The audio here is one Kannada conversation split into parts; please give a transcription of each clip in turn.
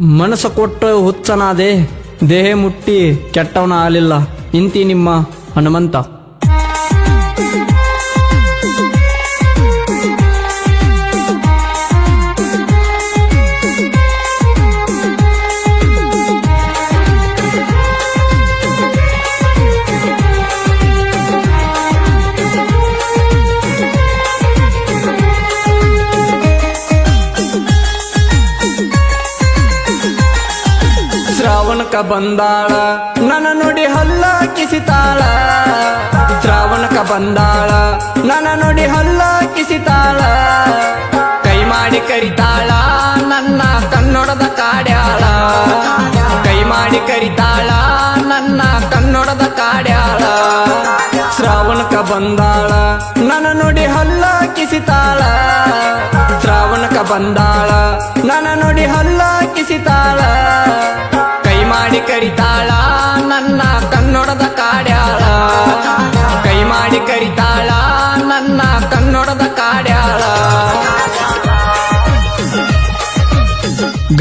ಮನಸ್ಸು ಕೊಟ್ಟು ಹುಚ್ಚನಾದೆ ದೇಹ ಮುಟ್ಟಿ ಕೆಟ್ಟವನ ಆಗಲಿಲ್ಲ ಇಂತಿ ನಿಮ್ಮ ಹನುಮಂತ. ಶ್ರಾವಣಕ ಬಂದಾಳ. ನನ್ನ ನುಡಿ ಹಲ್ಲ ಕಿಸಿತಾಳ ಶ್ರಾವಣಕ ಬಂದಾಳ. ನನ್ನ ನುಡಿ ಹಲ್ಲ ಕಿಸಿತಾಳ ಕೈ ಮಾಡಿ ಕರಿತಾಳ. ನನ್ನ ಕನ್ನಡದ ಕಾಡ್ಯಾಳ. ಕೈ ಮಾಡಿ ಕರಿತಾಳ. ನನ್ನ ಕನ್ನಡದ ಕಾಡ್ಯಾಳ. ಶ್ರಾವಣಕ ಬಂದಾಳ. ನನ್ನ ನುಡಿ ಹಲ್ಲ ಕಿಸಿತಾಳ ಶ್ರಾವಣಕ ಬಂದಾಳ. ನನ್ನ ನುಡಿ ಹಲ್ಲ ಕಿಸಿತಾಳ ಮಾಡಿ ಕರಿತಾಳ, ನನ್ನ ಕನ್ನಡದ ಕಾಡ್ಯಾಳ. ಕೈ ಮಾಡಿ ಕರಿತಾಳ, ನನ್ನ ಕನ್ನಡದ ಕಾಡ್ಯಾಳ.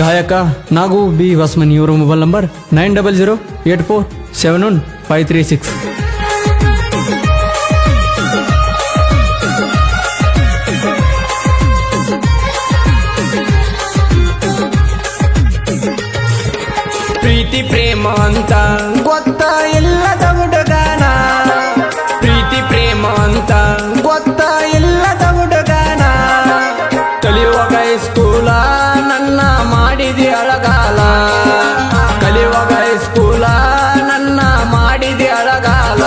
ಗಾಯಕ ನಾಗು ಬಿ. ವಾಸ್ಮನ್, ಇವರ mobile number nine double zero eight four seven one five three six ಪ್ರೀತಿ ಪ್ರೇಮ ಅಂತ. ಗೊತ್ತ ಇಲ್ಲದ ಹುಡುಗನ. ಪ್ರೀತಿ ಪ್ರೇಮ ಅಂತ. ಗೊತ್ತ ಇಲ್ಲದ ಹುಡುಗನ. ಕಲಿಯುವಾಗ ಸ್ಕೂಲ ನನ್ನ ಮಾಡಿದಿ ಅಳಗಾಲ. ಕಲಿಯುವಾಗ ಸ್ಕೂಲ ನನ್ನ ಮಾಡಿದಿ ಅಳಗಾಲ.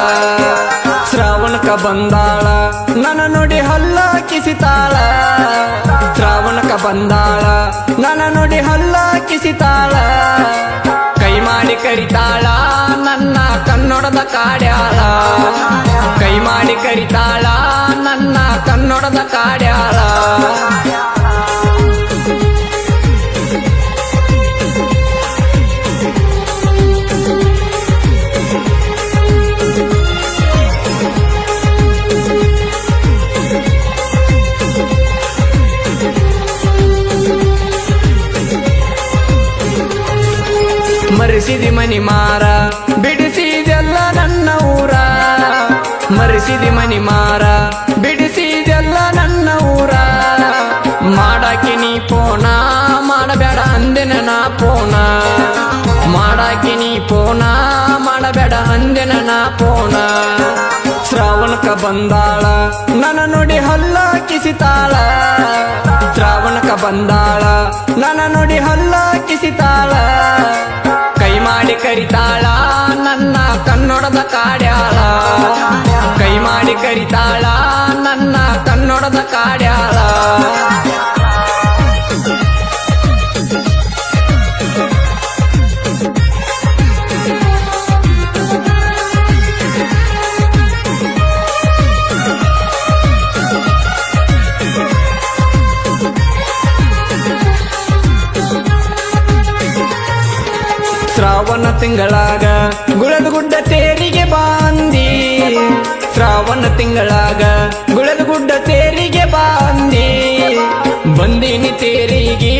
ಶ್ರಾವಣಕ ಬಂದಾಳ ನನ್ನ ನೋಡಿ ಹಲ್ಲ ಕಿಸಿತಾಳ ಶ್ರಾವಣಕ ಬಂದಾಳ ನನ್ನ ನೋಡಿ ಹಲ್ಲ ಕಿಸಿತಾಳ ಮಾಡಿ ಕರಿತಾಳ ನನ್ನ ಕನ್ನಡದ ಕಾಡ್ಯಾಳ. ಮರೆಸಿದಿ ಮನಿ ಮಾರ, ಬಿಡಿಸಿದೆಲ್ಲ ನನ್ನ ಊರ. ಮರೆಸಿದಿ ಮನಿ ಮಾರ, ಬಿಡಿಸಿದೆಲ್ಲ ನನ್ನ ಊರ. ಮಾಡಾಕಿ ನೀ ಪೋನ, ಮಾಡಬೇಡ ಅಂದೆನ ನಾ ಪೋನ. ಮಾಡಾಕಿ ನೀ ಪೋನ, ಮಾಡಬೇಡ ಅಂದೆನ ನಾ ಪೋನ. ಶ್ರಾವಣಕ ಬಂದಾಳ, ನನ್ನ ನೋಡಿ ಹಲ್ಲ ಕಿಸಿತಾಳ ಶ್ರಾವಣಕ ಬಂದಾಳ, ನನ್ನ ನೋಡಿ ಹಲ್ಲ ಕಿಸಿತಾಳ ಮಾಡಿ ಕರಿತಾಳ ನನ್ನ ಕನ್ನಡದ ಕಾಡ್ಯಾಳ. ಕೈ ಮಾಡಿ ಕರಿತಾಳ ನನ್ನ ಕನ್ನಡದ ಕಾಡ್ಯಾಳ. ಶ್ರಾವಣ ತಿಂಗಳಾಗ. ಗುಳದ ಗುಡ್ಡ ತೇರಿಗೆ ಬಾಂದಿ. ಶ್ರಾವಣ ತಿಂಗಳಾಗ. ಗುಳದ ಗುಡ್ಡ ತೇರಿಗೆ ಬಾಂದಿ. ಬಂದೀನಿ ತೇರಿಗೆ,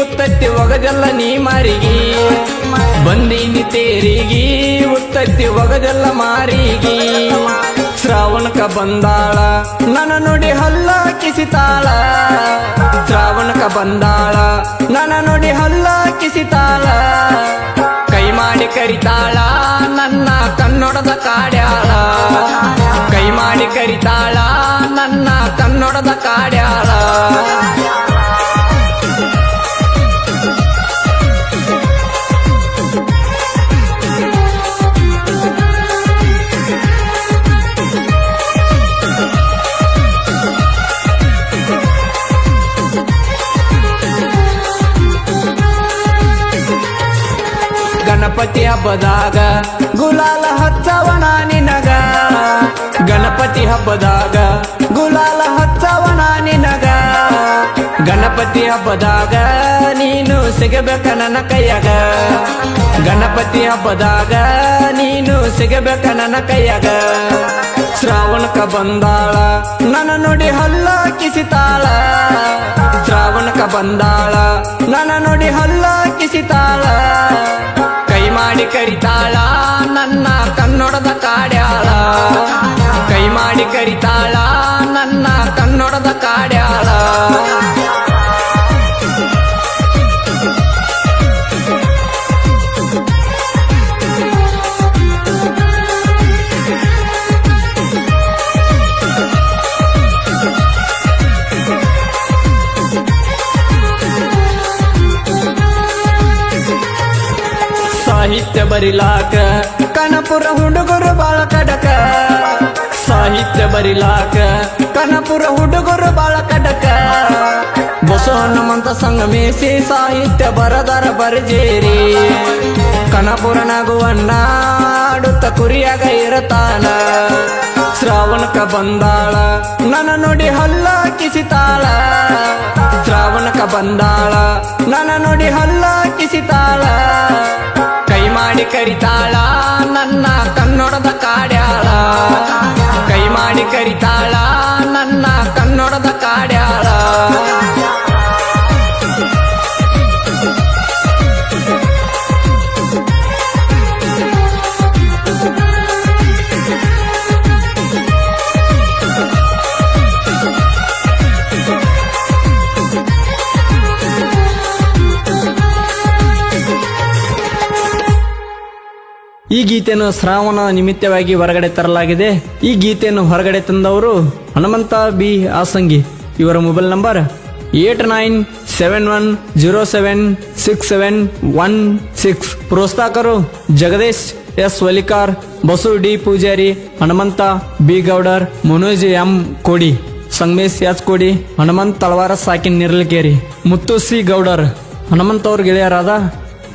ಉತ್ತತ್ತಿ ಒಗದಲ್ಲ ನೀ ಮಾರಿಗಿ. ಬಂದೀನಿ ತೇರಿಗೆ, ಉತ್ತತ್ತಿ ಒಗದಲ್ಲ ಮಾರಿಗಿ. ಶ್ರಾವಣಕ ಬಂದಾಳ, ನನ್ನ ನುಡಿ ಹಲ್ಲ ಕಿಸಿತಾಳ ಶ್ರಾವಣಕ ಬಂದಾಳ, ನನ್ನ ನುಡಿ ಹಲ್ಲ ಕಿಸಿತಾಳ ಮಾಡಿ ಕರಿತಾಳ ನನ್ನ ಕನ್ನಡದ ಕಾಡ್ಯಾಳ. ಕೈ ಮಾಡಿ ಕರಿತಾಳ ಹಬ್ಬದಾಗ ಗುಲಾಲ ಹಚ್ಚವಣ ನಿನಗ. ಗಣಪತಿ ಹಬ್ಬದಾಗ ಗುಲಾಲ ಹಚ್ಚವಣ ನಿನಗ. ಗಣಪತಿ ಹಬ್ಬದಾಗ ನೀನು ಸಿಗಬೇಕ ನನ್ನ ಕೈಯಾಗ. ಗಣಪತಿ ಹಬ್ಬದಾಗ ನೀನು ಸಿಗಬೇಕ ನನ್ನ ಕೈಯಾಗ. ಶ್ರಾವಣಕ ಬಂದಾಳ, ನನ್ನ ನೋಡಿ ಹಲ್ಲ ಕಿಸಿತಾಳ ಶ್ರಾವಣಕ ಬಂದಾಳ, ನನ್ನ ನೋಡಿ ಹಲ್ಲ ಕಿಸಿತಾಳ ಮಾಡಿ ಕರಿತಾಳ ನನ್ನ ಕನ್ನಡದ ಕಾಡ್ಯಾಳ. ಕೈ ಮಾಡಿ ಕರಿತಾಳ ನನ್ನ ಕನ್ನಡದ ಕಾಡ್ಯಾಳ. ಸಾಹಿತ್ಯ ಬರಿಲಾಕ. ಕನಪುರ ಹುಡುಗರು ಬಾಳ ಕಡಕ. ಸಾಹಿತ್ಯ ಬರಿಲಾಕ. ಕನಪುರ ಹುಡುಗರು ಬಾಳ ಕಡಕ. ಬಸವ ಹನುಮಂತ ಸಂಗಮೇಸಿ ಸಾಹಿತ್ಯ ಬರದರ ಬರಜೇರಿ. ಕನಪುರ ನಗುವನ್ನ ಆಡುತ್ತ ಕುರಿಯಾಗ ಇರತಾನ. ಶ್ರಾವಣಕ ಬಂದಾಳ ನನ್ನ ನೋಡಿ ಹಲ್ಲ ಕಿಸಿತಾಳ ಶ್ರಾವಣಕ ಬಂದಾಳ ನನ್ನ ನೋಡಿ ಹಲ್ಲ ಕಿಸಿತಾಳ ಮಾಡಿ ಕರಿತಾಳ ನನ್ನ ಕನ್ನಡದ ಕಾಡ್ಯಾಳ. ಕೈ ಮಾಡಿ ಕರಿತಾಳ ನನ್ನ ಕನ್ನಡದ ಕಾಡ್ಯಾಳ. ಈ ಗೀತೆಯನ್ನು ಶ್ರಾವಣ ನಿಮಿತ್ತವಾಗಿ ಹೊರಗಡೆ ತರಲಾಗಿದೆ. ಈ ಗೀತೆಯನ್ನು ಹೊರಗಡೆ ತಂದವರು ಹನುಮಂತ ಬಿ ಆಸಂಗಿ. ಇವರ mobile number eight nine seven one zero seven six seven one six. ಪ್ರೋತ್ಸಾಹಕರು Jagadish S Walikar, Basu D Pujari, Hanumanta B Gowdar, Manoj M Kodi, Sangamesh S Kodi, Hanumanth Talawara ಸಾಕಿನ್ Nirlakeri Muttu C Goudar, Hanumantha ಅವ್ರ ಗೆಳೆಯರಾದ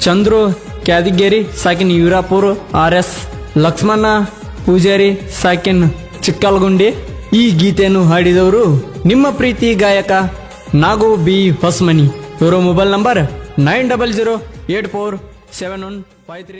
ಚಂದ್ರು ಕ್ಯಾದಿಗೇರಿ, ಸಾಕಿನ್ ಯೂರಾಪುರ್ ಆರ್ ಎಸ್ ಲಕ್ಷ್ಮಣ ಪೂಜಾರಿ, ಸಾಕಿನ್ ಚಿಕ್ಕಲ್ಗುಂಡಿ. ಈ ಗೀತೆಯನ್ನು ಹಾಡಿದವರು ನಿಮ್ಮ ಪ್ರೀತಿ ಗಾಯಕ ನಾಗು ಬಿ ಹೊಸ್ಮನಿ. ಇವರ mobile number nine double zero eight four seven one five three